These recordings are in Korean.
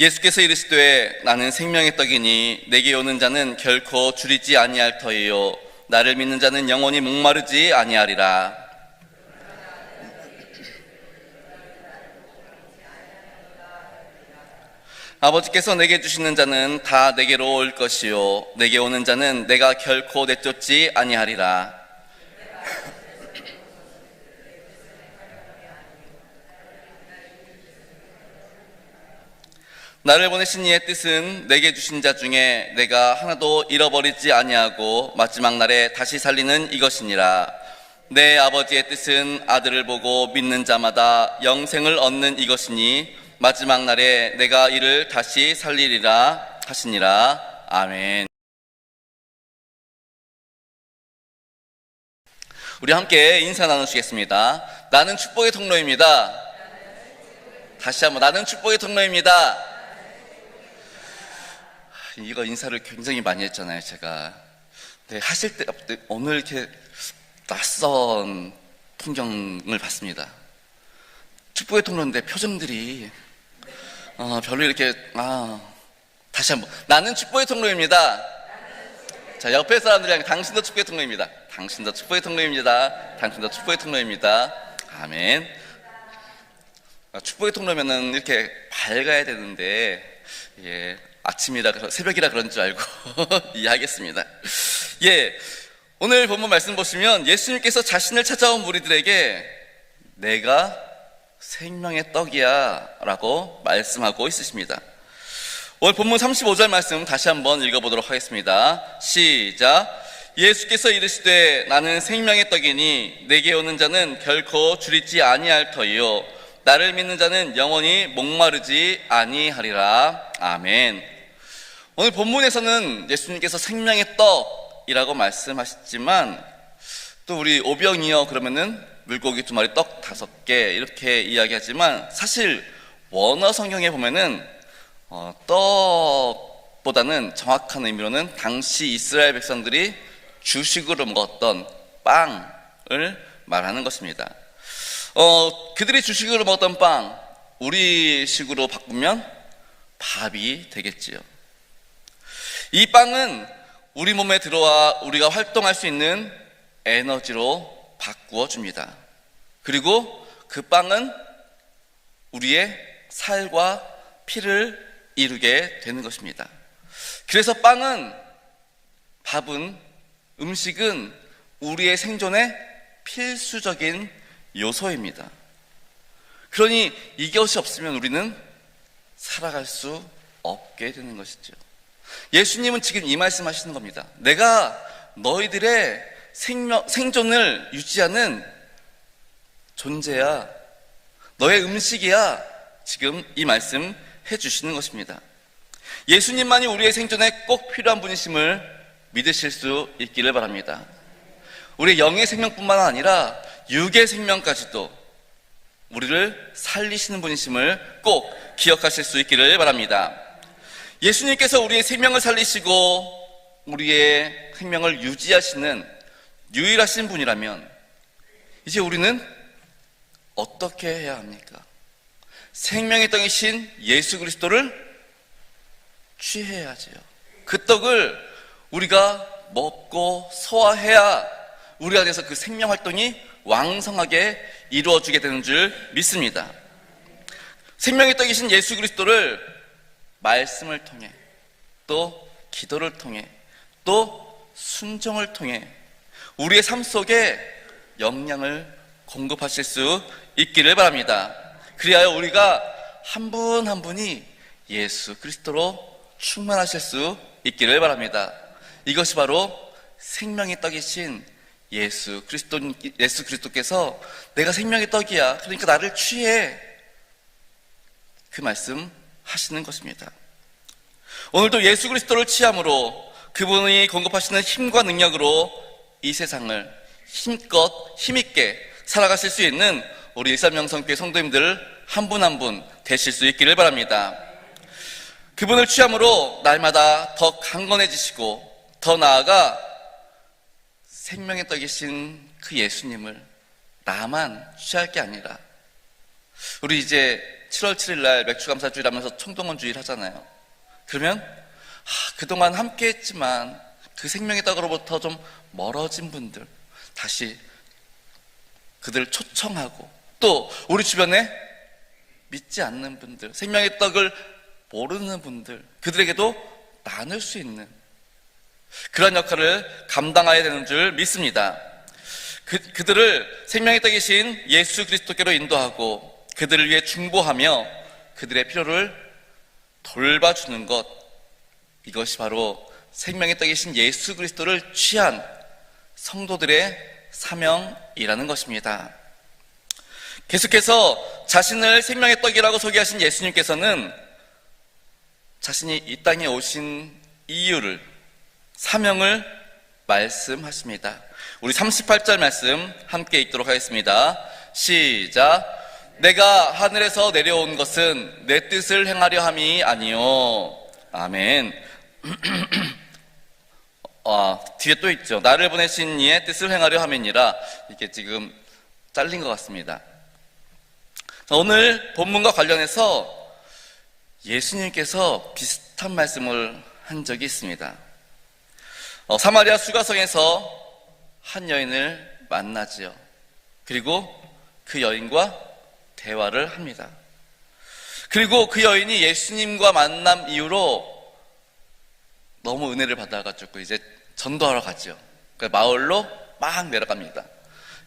예수께서 이르시되 나는 생명의 떡이니 내게 오는 자는 결코 줄이지 아니할 터이요. 나를 믿는 자는 영원히 목마르지 아니하리라. 아버지께서 내게 주시는 자는 다 내게로 올 것이요. 내게 오는 자는 내가 결코 내쫓지 아니하리라 나를 보내신 이의 뜻은 내게 주신 자 중에 내가 하나도 잃어버리지 아니하고 마지막 날에 다시 살리는 이것이니라. 내 아버지의 뜻은 아들을 보고 믿는 자마다 영생을 얻는 이것이니 마지막 날에 내가 이를 다시 살리리라 하시니라. 아멘. 우리 함께 인사 나누시겠습니다. 나는 축복의 통로입니다. 다시 한번 나는 축복의 통로입니다. 이거 인사를 굉장히 많이 했잖아요, 제가. 네, 하실 때 오늘 이렇게 낯선 풍경을 봤습니다. 축복의 통로인데 표정들이 어, 별로 이렇게 아 다시 한번 나는 축복의 통로입니다. 자 옆에 사람들이랑 당신도 축복의 통로입니다. 당신도 축복의 통로입니다. 당신도 축복의 통로입니다. 아멘. 아, 축복의 통로면은 이렇게 밝아야 되는데 예 아침이라 그러- 새벽이라 그런 줄 알고 이해하겠습니다. 예, 오늘 본문 말씀 보시면 예수님께서 자신을 찾아온 무리들에게 내가 생명의 떡이야라고 말씀하고 있으십니다. 오늘 본문 35절 말씀 다시 한번 읽어 보도록 하겠습니다. 시작. 예수께서 이르시되 나는 생명의 떡이니 내게 오는 자는 결코 줄이지 아니할 터이요 나를 믿는 자는 영원히 목마르지 아니하리라. 아멘. 오늘 본문에서는 예수님께서 생명의 떡이라고 말씀하셨지만 또 우리 오병이어 그러면은 물고기 두 마리 떡 다섯 개 이렇게 이야기하지만 사실 원어 성경에 보면은 어, 떡보다는 정확한 의미로는 당시 이스라엘 백성들이 주식으로 먹었던 빵을 말하는 것입니다. 어, 그들이 주식으로 먹었던 빵, 우리식으로 바꾸면 밥이 되겠지요. 이 빵은 우리 몸에 들어와 우리가 활동할 수 있는 에너지로 바꾸어 줍니다. 그리고 그 빵은 우리의 살과 피를 이루게 되는 것입니다. 그래서 빵은 밥은 음식은 우리의 생존의 필수적인 요소입니다. 그러니 이것이 없으면 우리는 살아갈 수 없게 되는 것이죠. 예수님은 지금 이 말씀 하시는 겁니다. 내가 너희들의 생명, 생존을 유지하는 존재야. 너의 음식이야. 지금 이 말씀 해 주시는 것입니다. 예수님만이 우리의 생존에 꼭 필요한 분이심을 믿으실 수 있기를 바랍니다. 우리 영의 생명뿐만 아니라 육의 생명까지도 우리를 살리시는 분이심을 꼭 기억하실 수 있기를 바랍니다. 예수님께서 우리의 생명을 살리시고 우리의 생명을 유지하시는 유일하신 분이라면 이제 우리는 어떻게 해야 합니까? 생명의 떡이신 예수 그리스도를 취해야지요. 그 떡을 우리가 먹고 소화해야 우리 안에서 그 생명 활동이 왕성하게 이루어지게 되는 줄 믿습니다. 생명의 떡이신 예수 그리스도를 말씀을 통해 또 기도를 통해 또 순종을 통해 우리의 삶 속에 영향을 공급하실 수 있기를 바랍니다. 그리하여 우리가 한분한 분이 예수 그리스도로 충만하실 수 있기를 바랍니다. 이것이 바로 생명의 떡이신 예수 그리스도 예수 그리스도께서 내가 생명의 떡이야. 그러니까 나를 취해. 그 말씀 하시는 것입니다. 오늘도 예수 그리스도를 취함으로 그분이 공급하시는 힘과 능력으로 이 세상을 힘껏 힘있게 살아가실 수 있는 우리 일삼명성교회 성도님들 한 분 한 분 되실 수 있기를 바랍니다. 그분을 취함으로 날마다 더 강건해지시고 더 나아가 생명의 떡이신 그 예수님을 나만 취할 게 아니라 우리 이제 7월 7일 날 맥주감사주일 하면서 총동원 주일 하잖아요. 그러면 아, 그동안 함께 했지만 그 생명의 떡으로부터 좀 멀어진 분들 다시 그들을 초청하고 또 우리 주변에 믿지 않는 분들 생명의 떡을 모르는 분들 그들에게도 나눌 수 있는 그런 역할을 감당해야 되는 줄 믿습니다. 그, 그들을 생명의 떡이신 예수 그리스도께로 인도하고 그들을 위해 중보하며 그들의 필요를 돌봐주는 것 이것이 바로 생명의 떡이신 예수 그리스도를 취한 성도들의 사명이라는 것입니다. 계속해서 자신을 생명의 떡이라고 소개하신 예수님께서는 자신이 이 땅에 오신 이유를 사명을 말씀하십니다. 우리 38절 말씀 함께 읽도록 하겠습니다. 시작. 내가 하늘에서 내려온 것은 내 뜻을 행하려 함이 아니요. 아멘. 아, 뒤에 또 있죠. 나를 보내신 이의 뜻을 행하려 함이니라. 이게 지금 잘린 것 같습니다. 자, 오늘 본문과 관련해서 예수님께서 비슷한 말씀을 한 적이 있습니다. 어, 사마리아 수가성에서 한 여인을 만나지요. 그리고 그 여인과 대화를 합니다. 그리고 그 여인이 예수님과 만남 이후로 너무 은혜를 받아가지고 이제 전도하러 가죠. 그 마을로 막 내려갑니다.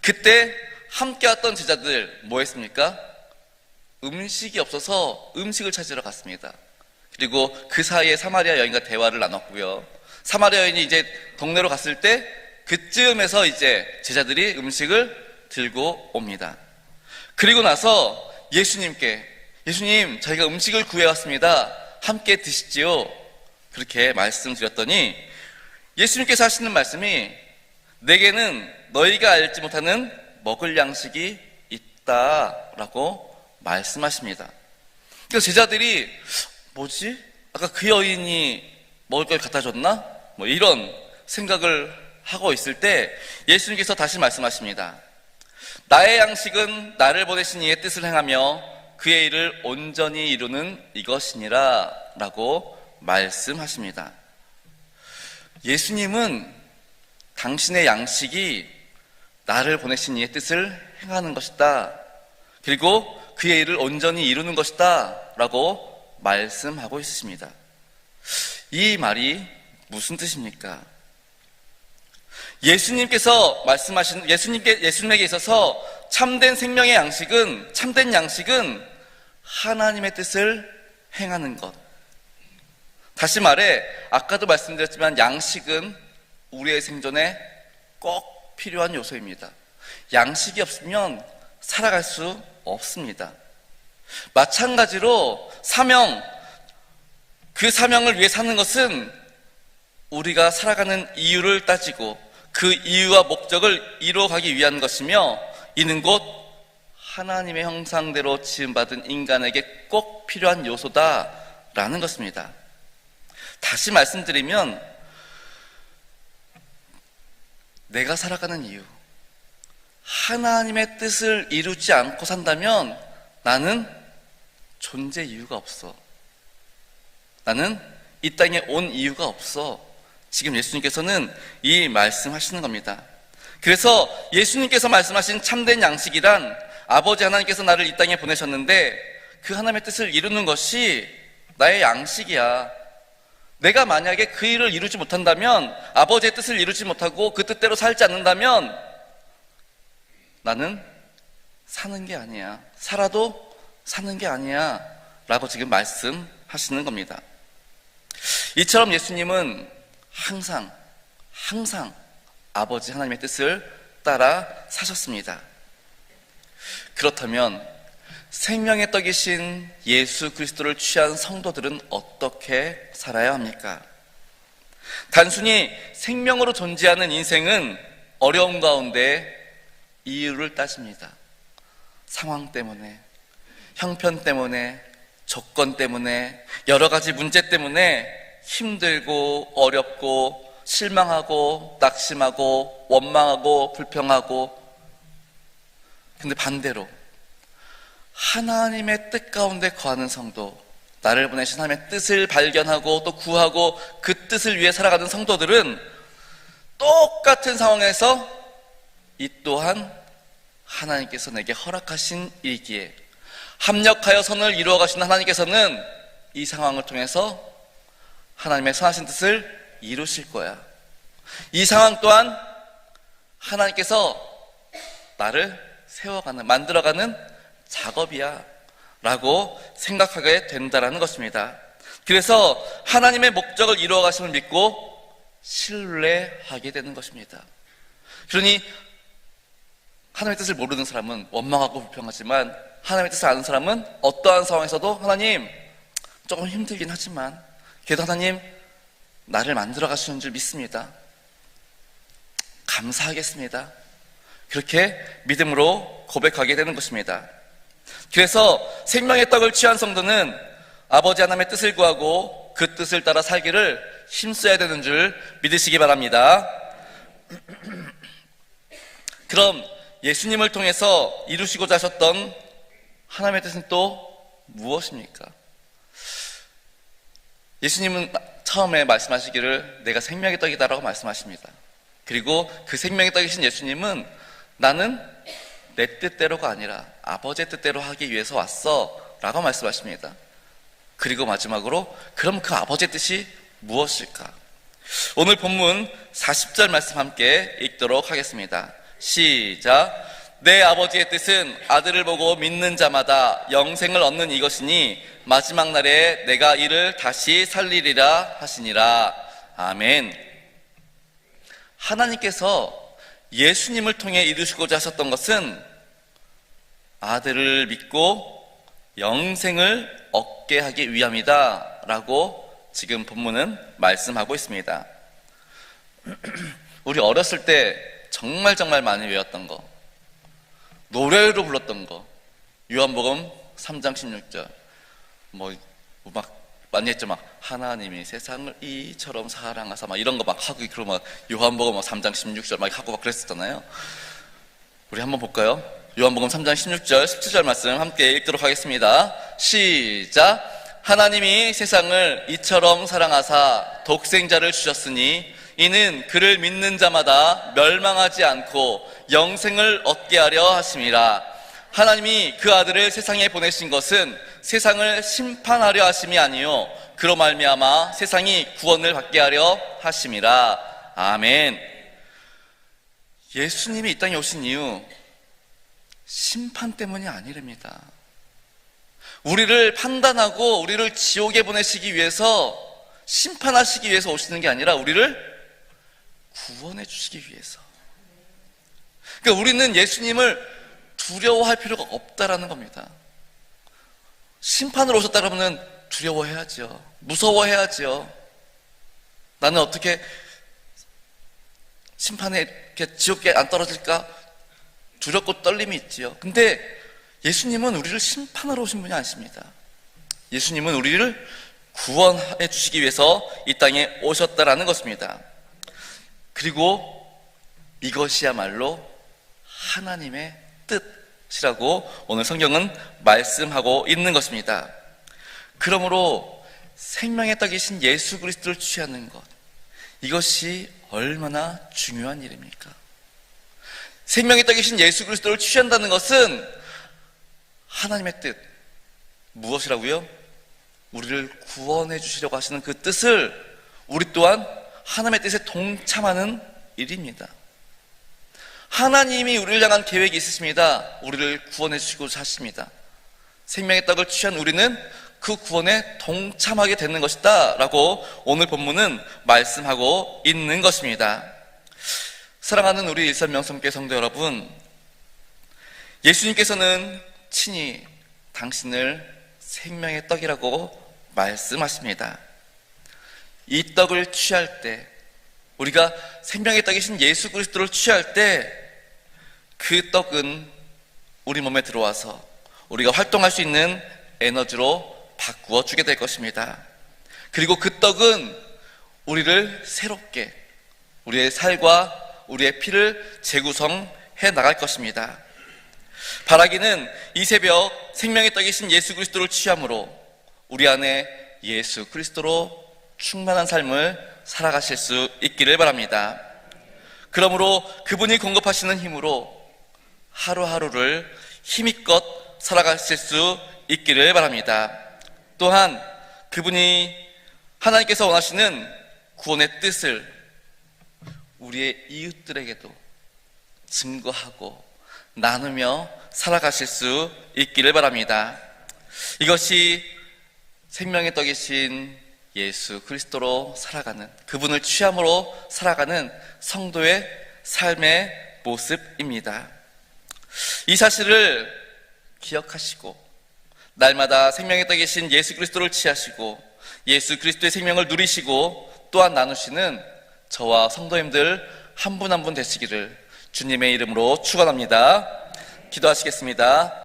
그때 함께 왔던 제자들 뭐 했습니까? 음식이 없어서 음식을 찾으러 갔습니다. 그리고 그 사이에 사마리아 여인과 대화를 나눴고요. 사마리아 여인이 이제 동네로 갔을 때 그쯤에서 이제 제자들이 음식을 들고 옵니다. 그리고 나서 예수님께 예수님 저희가 음식을 구해왔습니다. 함께 드시지요. 그렇게 말씀드렸더니 예수님께서 하시는 말씀이 내게는 너희가 알지 못하는 먹을 양식이 있다라고 말씀하십니다. 그래서 제자들이 뭐지? 아까 그 여인이 먹을 걸 갖다 줬나? 뭐 이런 생각을 하고 있을 때 예수님께서 다시 말씀하십니다. 나의 양식은 나를 보내신 이의 뜻을 행하며 그의 일을 온전히 이루는 이것이니라 라고 말씀하십니다. 예수님은 당신의 양식이 나를 보내신 이의 뜻을 행하는 것이다. 그리고 그의 일을 온전히 이루는 것이다. 라고 말씀하고 있습니다. 이 말이 무슨 뜻입니까? 예수님께서 말씀하신, 예수님께, 예수님에게 있어서 참된 생명의 양식은, 참된 양식은 하나님의 뜻을 행하는 것. 다시 말해, 아까도 말씀드렸지만 양식은 우리의 생존에 꼭 필요한 요소입니다. 양식이 없으면 살아갈 수 없습니다. 마찬가지로 사명, 그 사명을 위해 사는 것은 우리가 살아가는 이유를 따지고 그 이유와 목적을 이루어가기 위한 것이며 이는 곧 하나님의 형상대로 지음받은 인간에게 꼭 필요한 요소다라는 것입니다. 다시 말씀드리면 내가 살아가는 이유, 하나님의 뜻을 이루지 않고 산다면 나는 존재 이유가 없어. 나는 이 땅에 온 이유가 없어. 지금 예수님께서는 이 말씀하시는 겁니다. 그래서 예수님께서 말씀하신 참된 양식이란 아버지 하나님께서 나를 이 땅에 보내셨는데 그 하나님의 뜻을 이루는 것이 나의 양식이야. 내가 만약에 그 일을 이루지 못한다면 아버지의 뜻을 이루지 못하고 그 뜻대로 살지 않는다면 나는 사는 게 아니야. 살아도 사는 게 아니야. 라고 지금 말씀하시는 겁니다. 이처럼 예수님은 항상, 항상 아버지 하나님의 뜻을 따라 사셨습니다. 그렇다면 생명의 떡이신 예수 그리스도를 취한 성도들은 어떻게 살아야 합니까? 단순히 생명으로 존재하는 인생은 어려움 가운데 이유를 따집니다. 상황 때문에, 형편 때문에, 조건 때문에, 여러 가지 문제 때문에 힘들고 어렵고 실망하고 낙심하고 원망하고 불평하고 근데 반대로 하나님의 뜻 가운데 거하는 성도, 나를 보내신 하나님의 뜻을 발견하고 또 구하고 그 뜻을 위해 살아가는 성도들은 똑같은 상황에서 이 또한 하나님께서 내게 허락하신 일기에 합력하여 선을 이루어 가신 하나님께서는 이 상황을 통해서 하나님의 선하신 뜻을 이루실 거야. 이 상황 또한 하나님께서 나를 세워가는, 만들어가는 작업이야. 라고 생각하게 된다라는 것입니다. 그래서 하나님의 목적을 이루어 가심을 믿고 신뢰하게 되는 것입니다. 그러니 하나님의 뜻을 모르는 사람은 원망하고 불평하지만 하나님의 뜻을 아는 사람은 어떠한 상황에서도 하나님 조금 힘들긴 하지만 그래도 하나님 나를 만들어 가시는 줄 믿습니다. 감사하겠습니다. 그렇게 믿음으로 고백하게 되는 것입니다. 그래서 생명의 떡을 취한 성도는 아버지 하나님의 뜻을 구하고 그 뜻을 따라 살기를 힘써야 되는 줄 믿으시기 바랍니다. 그럼 예수님을 통해서 이루시고자 하셨던 하나님의 뜻은 또 무엇입니까? 예수님은 처음에 말씀하시기를 내가 생명의 떡이다라고 말씀하십니다. 그리고 그 생명의 떡이신 예수님은 나는 내 뜻대로가 아니라 아버지의 뜻대로 하기 위해서 왔어 라고 말씀하십니다. 그리고 마지막으로 그럼 그 아버지의 뜻이 무엇일까? 오늘 본문 40절 말씀 함께 읽도록 하겠습니다. 시작. 내 아버지의 뜻은 아들을 보고 믿는 자마다 영생을 얻는 이것이니 마지막 날에 내가 이를 다시 살리리라 하시니라. 아멘. 하나님께서 예수님을 통해 이루시고자 하셨던 것은 아들을 믿고 영생을 얻게 하기 위함이다. 라고 지금 본문은 말씀하고 있습니다. 우리 어렸을 때 정말 정말 많이 외웠던 거, 노래로 불렀던 거, 요한복음 3장 16절, 뭐, 막, 많이 했죠. 막, 하나님이 세상을 이처럼 사랑하사, 막 이런 거 막 하고, 그러고 막, 요한복음 3장 16절 막 하고 막 그랬었잖아요. 우리 한번 볼까요? 요한복음 3장 16절, 17절 말씀 함께 읽도록 하겠습니다. 시작. 하나님이 세상을 이처럼 사랑하사 독생자를 주셨으니 이는 그를 믿는 자마다 멸망하지 않고 영생을 얻게 하려 하심이라. 하나님이 그 아들을 세상에 보내신 것은 세상을 심판하려 하심이 아니요 그로 말미암아 세상이 구원을 받게 하려 하심이라. 아멘. 예수님이 이 땅에 오신 이유 심판 때문이 아니랍니다. 우리를 판단하고 우리를 지옥에 보내시기 위해서 심판하시기 위해서 오시는 게 아니라 우리를 구원해 주시기 위해서. 그러니까 우리는 예수님을 두려워할 필요가 없다라는 겁니다. 심판으로 오셨다 그러면 두려워해야죠. 무서워해야죠. 나는 어떻게 심판에 이렇게 지옥에 안 떨어질까 두렵고 떨림이 있지요. 근데 예수님은 우리를 심판하러 오신 분이 아니십니다. 예수님은 우리를 구원해 주시기 위해서 이 땅에 오셨다라는 것입니다. 그리고 이것이야말로 하나님의 뜻이라고 오늘 성경은 말씀하고 있는 것입니다. 그러므로 생명의 떡이신 예수 그리스도를 취하는 것 이것이 얼마나 중요한 일입니까? 생명의 떡이신 예수 그리스도를 취한다는 것은 하나님의 뜻 무엇이라고요? 우리를 구원해 주시려고 하시는 그 뜻을 우리 또한 하나님의 뜻에 동참하는 일입니다. 하나님이 우리를 향한 계획이 있으십니다. 우리를 구원해 주시고 하십니다. 생명의 떡을 취한 우리는 그 구원에 동참하게 되는 것이다. 라고 오늘 본문은 말씀하고 있는 것입니다. 사랑하는 우리 일산명성교 성도 여러분, 예수님께서는 친히 당신을 생명의 떡이라고 말씀하십니다. 이 떡을 취할 때, 우리가 생명의 떡이신 예수 그리스도를 취할 때, 그 떡은 우리 몸에 들어와서 우리가 활동할 수 있는 에너지로 바꾸어 주게 될 것입니다. 그리고 그 떡은 우리를 새롭게, 우리의 살과 우리의 피를 재구성해 나갈 것입니다. 바라기는 이 새벽 생명의 떡이신 예수 그리스도를 취함으로 우리 안에 예수 그리스도로 충만한 삶을 살아가실 수 있기를 바랍니다. 그러므로 그분이 공급하시는 힘으로 하루하루를 힘껏 살아가실 수 있기를 바랍니다. 또한 그분이 하나님께서 원하시는 구원의 뜻을 우리의 이웃들에게도 증거하고 나누며 살아가실 수 있기를 바랍니다. 이것이 생명의 떡이신 예수 그리스도로 살아가는 그분을 취함으로 살아가는 성도의 삶의 모습입니다. 이 사실을 기억하시고 날마다 생명의 떡이신 예수 그리스도를 취하시고 예수 그리스도의 생명을 누리시고 또한 나누시는 저와 성도님들 한 분 한분 되시기를 주님의 이름으로 축원합니다. 기도하시겠습니다.